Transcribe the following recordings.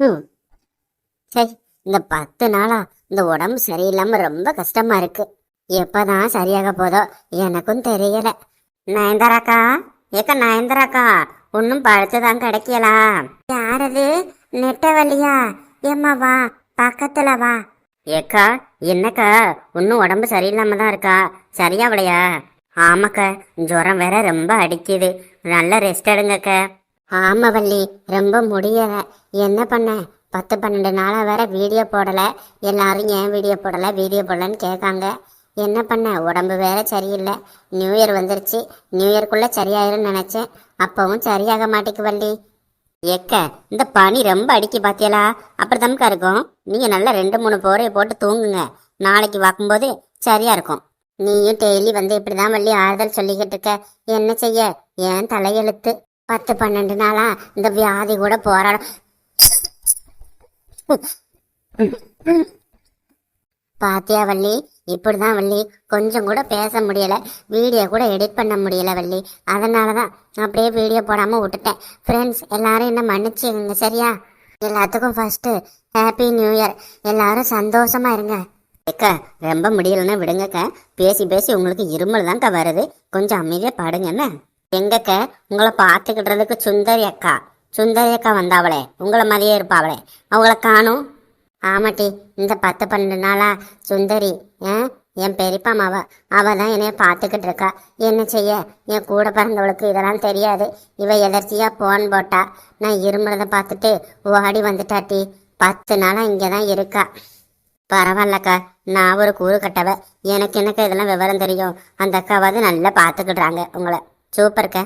ம் சரி இந்த பத்து நாளா இந்த உடம்பு சரியில்லாம ரொம்ப கஷ்டமா இருக்கு. எப்பதான் சரியாக போதோ எனக்கும் தெரியல. நயன்தாராக்கா ஏக்கா நயன்தாராக்கா ஒன்னும் பழுத்துதான் கிடைக்கலா யாரது? நெட்டவழியா ஏம்மா வா பக்கத்துல வா. ஏக்கா என்னக்கா இன்னும் உடம்பு சரியில்லாம தான் இருக்கா சரியாவலையா ஆமாக்கா ஜுரம் வேற ரொம்ப அடிக்குது. நல்லா ரெஸ்ட் எடுங்கக்கா. ஆமா வள்ளி ரொம்ப முடியல. என்ன பண்ண? பத்து பன்னெண்டு நாளாக வேற வீடியோ போடலை. எல்லாரும் ஏன் வீடியோ போடலை? வீடியோ போடலன்னு கேட்காங்க. என்ன பண்ண? உடம்பு வேற சரியில்லை. நியூ இயர் வந்துருச்சு. நியூ இயர்க்குள்ளே சரியாயிரும்னு நினச்சேன். அப்பவும் சரியாக மாட்டேக்கு வள்ளி. எக்க இந்த பனி ரொம்ப அடிக்கி பாத்தியலா? அப்படிதாம்க்கா இருக்கும். நீங்கள் நல்லா ரெண்டு மூணு போரையை போட்டு தூங்குங்க. நாளைக்கு பார்க்கும்போது சரியாக இருக்கும். நீயும் டெய்லி வந்து இப்படி தான் வள்ளி ஆறுதல் சொல்லிக்கிட்டு இருக்க. என்ன செய்ய? ஏன் தலையெழுத்து? பத்து பன்னெண்டு நாளா இந்த வியாதி கூட போராடும். பாத்தியா வள்ளி? இப்படிதான் வள்ளி. கொஞ்சம் கூட பேச முடியல. வீடியோ கூட எடிட் பண்ண முடியல வள்ளி. அதனால தான் அப்படியே வீடியோ போடாம விட்டுட்டேன். ஃப்ரெண்ட்ஸ் எல்லாரும் என்ன மன்னிச்சுங்க சரியா? எல்லாத்துக்கும் ஃபர்ஸ்ட்டு ஹாப்பி நியூ இயர் எல்லாரும் சந்தோஷமா இருங்க. அக்கா ரொம்ப முடியலன்னா விடுங்கக்கா. பேசி பேசி உங்களுக்கு இருமல் தான்க்கா வருது. கொஞ்சம் அமைதியாக பாடுங்க என்ன? எங்கக்க? உங்களை பார்த்துக்கிடுறதுக்கு சுந்தரி அக்கா. சுந்தரி அக்கா வந்தாவளே. உங்களை மாதிரியே இருப்பாவளே. அவங்கள காணும். ஆமாட்டி இந்த பத்து பன்னெண்டு நாளா சுந்தரி ஆ என் பெரியப்பா மாவ அவ தான் என்னைய பார்த்துக்கிட்டு இருக்கா. என்ன செய்ய? என் கூட பிறந்தவளுக்கு இதெல்லாம் தெரியாது. இவ எதர்ச்சியாக போன் போட்டா. நான் இருமுறதை பார்த்துட்டு ஓடி வந்துட்டாட்டி. பத்து நாளாக இங்கே தான் இருக்கா. பரவாயில்லக்கா நான் ஒரு கூறு கட்டவ. எனக்கு எனக்கு இதெல்லாம் விவரம் தெரியும்? அந்த அக்காவாவது நல்லா பார்த்துக்கிடுறாங்க உங்களை. சூப்பர்க்கா.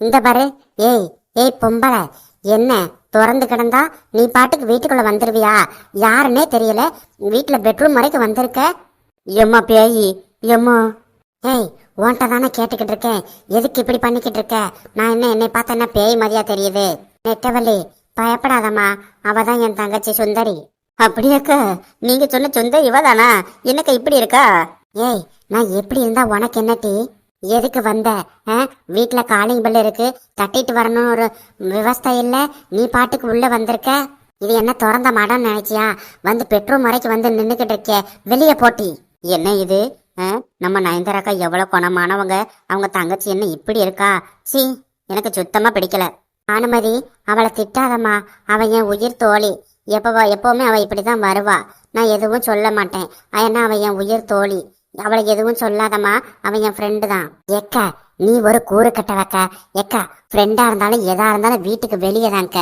இந்த பாரு ஏய் ஏய் பொம்பளை என்ன திறந்து கிடந்தா நீ பாட்டுக்கு வீட்டுக்குள்ள வந்துருவியா? யாருன்னே தெரியல. வீட்டுல பெட்ரூம் வரைக்கும் வந்திருக்க. எம்மா பேயி எம்மா. ஏய் உன்கிட்ட தானே கேட்டுக்கிட்டு இருக்கேன். எதுக்கு இப்படி பண்ணிக்கிட்டு இருக்க? நான் என்ன என்னை பார்த்தா என்ன பேய் மாதிரியா தெரியுது? நெட்டவள்ளி பயப்படாதம்மா. அவ தான் என் தங்கச்சி சுந்தரி. அப்படியாக்கா நீங்க சொன்ன சுந்தரி இவ தானா? என்னக்கா இப்படி இருக்கா? ஏய் நான் எப்படி இருந்தா உனக்கு என்னட்டி எதுக்கு வந்த? ஆ? காலிங் பெல் இருக்கு. தட்டிட்டு வரணும்னு ஒரு விவஸ்தை இல்லை. நீ பாட்டுக்கு உள்ள வந்திருக்க? இது என்ன திறந்த மடம் நினைச்சியா? வந்து பெட்ரோல் முறைக்கு வந்து நின்றுக்கிட்டு இருக்கே. வெளியே போட்டி. என்ன இது? ஆ? நம்ம நயன்தாராக்கா எவ்வளோ குணமானவங்க? அவங்க தங்கச்சி என்ன இப்படி இருக்கா? சி எனக்கு சுத்தமாக பிடிக்கல. அனுமதி அவளை திட்டாதம்மா. அவன் என் உயிர் தோழி. எப்போவா எப்போவுமே அவள் இப்படி தான் வருவா. நான் எதுவும் சொல்ல மாட்டேன். ஏன்னா அவள் என் உயிர் தோழி. அவளுக்கு எதுவும் சொல்லாதம்மா. அவன் என் ஃப்ரெண்டு தான். எக்க நீ ஒரு கூறு கட்டவக்கா. எக்கா ஃப்ரெண்டாக இருந்தாலும் எதா இருந்தாலும் வீட்டுக்கு வெளியே தான்க்க.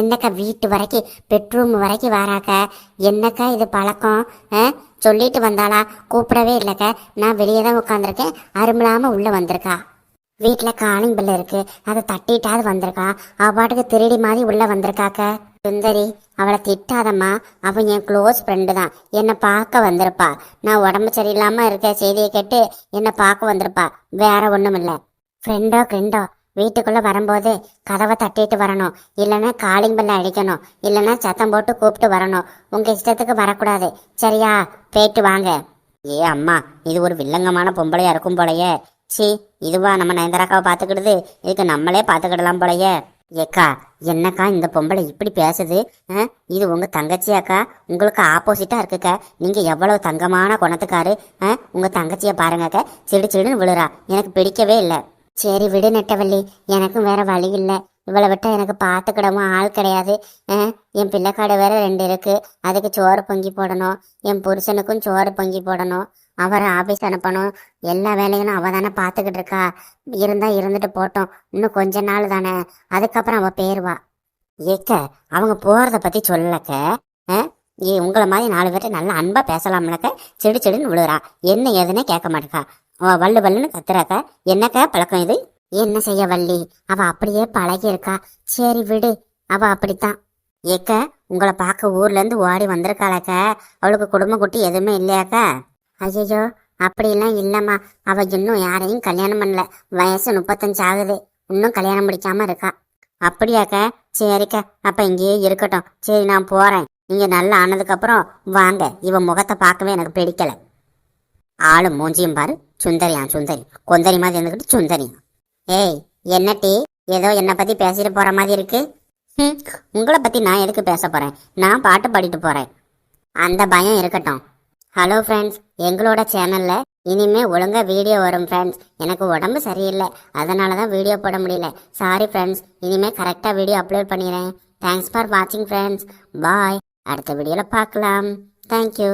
என்னக்கா வீட்டு வரைக்கும் பெட்ரூம் வரைக்கும் வராக்க? என்னக்கா இது பழக்கம்? சொல்லிட்டு வந்தாளா? கூப்பிடவே இல்லைக்க. நான் வெளியே தான் உட்காந்துருக்கேன் அருமில்லாம உள்ளே வந்திருக்கா. வீட்டில் காலிங் பில் இருக்குது அதை தட்டிட்டாவது வந்திருக்கா. அவ பாட்டுக்கு திருடி மாதிரி உள்ளே வந்திருக்காக்க. சுந்தரி அவளை திட்டாதம்மா. அவன் என் க்ளோஸ் ஃப்ரெண்டு தான். என்னை பார்க்க வந்திருப்பா. நான் உடம்பு சரியில்லாம இருக்க செய்தியை கேட்டு என்னை பார்க்க வந்திருப்பா. வேற ஒன்றும் இல்லை ஃப்ரெண்டோ ஃப்ரெண்டோ வீட்டுக்குள்ளே வரும்போது கதவை தட்டிட்டு வரணும். இல்லைன்னா காலிங் பெல்ல அடிக்கணும். இல்லைன்னா சத்தம் போட்டு கூப்பிட்டு வரணும். உங்கள் இஷ்டத்துக்கு வரக்கூடாது. சரியா? போயிட்டு வாங்க. ஏ அம்மா இது ஒரு வில்லங்கமான பொம்பளையா இருக்கும் போலயே. சி இதுவா நம்ம நயன்தாராக்காவை பார்த்துக்கிடுது. இதுக்கு நம்மளே பார்த்துக்கிடலாம் போலயே. ஏக்கா என்னக்கா இந்த பொம்பளை இப்படி பேசுது? ஆ? இது உங்க தங்கச்சியாக்கா? உங்களுக்கு ஆப்போசிட்டா இருக்குக்கா. நீங்க எவ்வளவு தங்கமான குணத்துக்காரு? ஆ? உங்க தங்கச்சிய பாருங்கக்கா. சிடு சிடுன்னு விழுறா. எனக்கு பிடிக்கவே இல்லை. சரி விடு நெட்டவள்ளி. எனக்கும் வேற வழி இல்லை. இவளை விட்டா எனக்கு பார்த்துக்கிடவும் ஆள் கிடையாது. ஆ? என் பிள்ளைக்காடு வேற ரெண்டு இருக்கு. அதுக்கு சோறு பொங்கி போடணும். என் புருஷனுக்கும் சோறு பொங்கி போடணும். அவரை ஆபீஸ் அனுப்பணும். எல்லா வேலையும் அவள் தானே பார்த்துக்கிட்டு இருக்கா. இருந்தால் இருந்துட்டு போட்டோம் இன்னும் கொஞ்ச நாள் தானே. அதுக்கப்புறம் அவள் பேருவா ஏக்க அவங்க போகிறத பற்றி சொல்லக்க ஏ உங்களை மாதிரி நாலு பேர்ட்ட நல்லா அன்பாக பேசலாம்லக்க. செடி செடின்னு விழுறா. என்ன ஏதுன்னு கேட்க மாட்டேக்கா. அவ வள்ளு வல்லுன்னு கத்துறாக்க. என்னக்கா பழக்கம் இது? என்ன செய்ய வள்ளி? அவள் அப்படியே பழகி இருக்கா சரி விடு. அவள் அப்படித்தான். ஏக்க உங்களை பார்க்க ஊர்லேருந்து ஓடி வந்திருக்காளக்க. அவளுக்கு குடும்ப குட்டி எதுவுமே இல்லையாக்கா? ஐயோ அப்படிலாம் இல்லைம்மா. அவ இன்னும் யாரையும் கல்யாணம் பண்ணல. வயசு முப்பத்தஞ்சு ஆகுது. இன்னும் கல்யாணம் முடிக்காம இருக்கா. அப்படியாக்க சரிக்கா. அப்ப இங்கேயே இருக்கட்டும். சரி நான் போறேன். நீங்க நல்லா ஆனதுக்கு அப்புறம் வாங்க. இவ முகத்தை பார்க்கவே எனக்கு பிடிக்கல. ஆளும் மூஞ்சியும் பாரு. சுந்தரியான் சுந்தரி. கொந்தரி மாதிரி இருந்துக்கிட்டு சுந்தரியான் ஏய் என்ன டீ? ஏதோ என்னை பத்தி பேசிட்டு போற மாதிரி இருக்கு. ம் உங்களை பற்றி நான் எதுக்கு பேச போகிறேன் நான் பாட்டு பாடிட்டு போகிறேன் அந்த பயம் இருக்கட்டும். ஹலோ ஃப்ரெண்ட்ஸ் எங்களோட சேனலில் இனிமே ஒழுங்காக வீடியோ வரும் ஃப்ரெண்ட்ஸ் எனக்கு உடம்பு சரியில்லை. அதனால தான் வீடியோ போட முடியல. சாரி ஃப்ரெண்ட்ஸ் இனிமே கரெக்டாக வீடியோ அப்லோட் பண்ணிடுறேன். தேங்க்ஸ் ஃபார் வாட்சிங் ஃப்ரெண்ட்ஸ் பாய் அடுத்த வீடியோவில் பார்க்கலாம். தேங்க்யூ